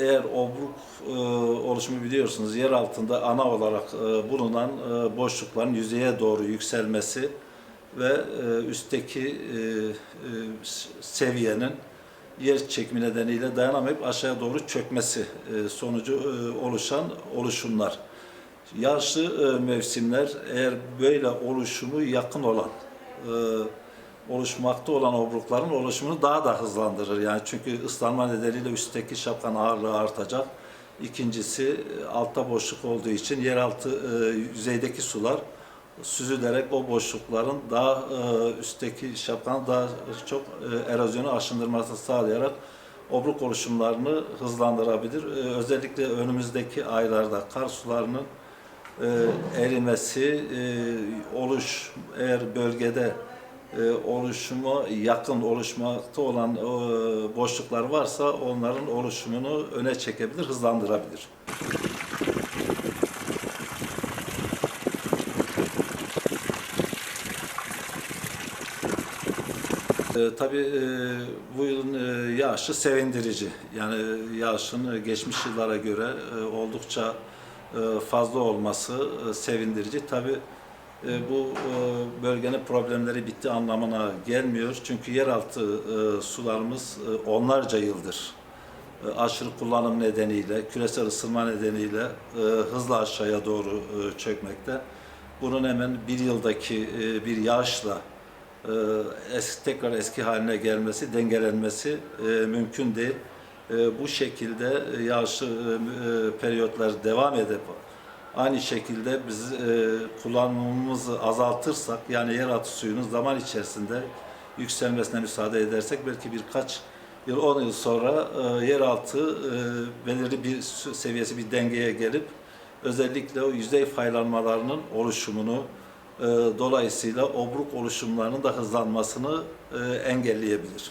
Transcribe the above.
eğer obruk e, oluşumu biliyorsunuz yer altında ana olarak e, bulunan e, boşlukların yüzeye doğru yükselmesi ve e, üstteki e, e, seviyenin yer çekimi nedeniyle dayanamayıp aşağıya doğru çökmesi e, sonucu e, oluşan oluşumlar. Yağışlı e, mevsimler eğer böyle oluşumu yakın olan e, oluşmakta olan obrukların oluşumunu daha da hızlandırır. Yani çünkü ıslanma nedeniyle üstteki şapkanın ağırlığı artacak. İkincisi e, altta boşluk olduğu için yeraltı e, yüzeydeki sular süzülerek o boşlukların daha e, üstteki şapkanın daha çok e, erozyonu aşındırmasını sağlayarak obruk oluşumlarını hızlandırabilir. E, özellikle önümüzdeki aylarda kar sularının e, erimesi, e, oluş eğer bölgede e, oluşuma yakın oluşmakta olan e, boşluklar varsa onların oluşumunu öne çekebilir, hızlandırabilir. E, tabii e, bu yılın yağışı sevindirici. Yani yağışın geçmiş yıllara göre oldukça fazla olması sevindirici. Tabii bu e, bölgenin problemleri bitti anlamına gelmiyor. Çünkü yeraltı e, sularımız e, onlarca yıldır e, aşırı kullanım nedeniyle, küresel ısınma nedeniyle e, hızla aşağıya doğru e, çökmekte. Bunun hemen bir yıldaki e, bir yağışla e, tekrar eski haline gelmesi, dengelenmesi e, mümkün değil. E, bu şekilde e, yağışlı e, e, periyotlar devam edip aynı şekilde biz e, kullanımımızı azaltırsak yani yeraltı suyunun zaman içerisinde yükselmesine müsaade edersek belki birkaç yıl, 10 yıl sonra e, yeraltı e, belirli bir seviyesi bir dengeye gelip özellikle o yüzey faylanmalarının oluşumunu e, dolayısıyla obruk oluşumlarının da hızlanmasını e, engelleyebilir.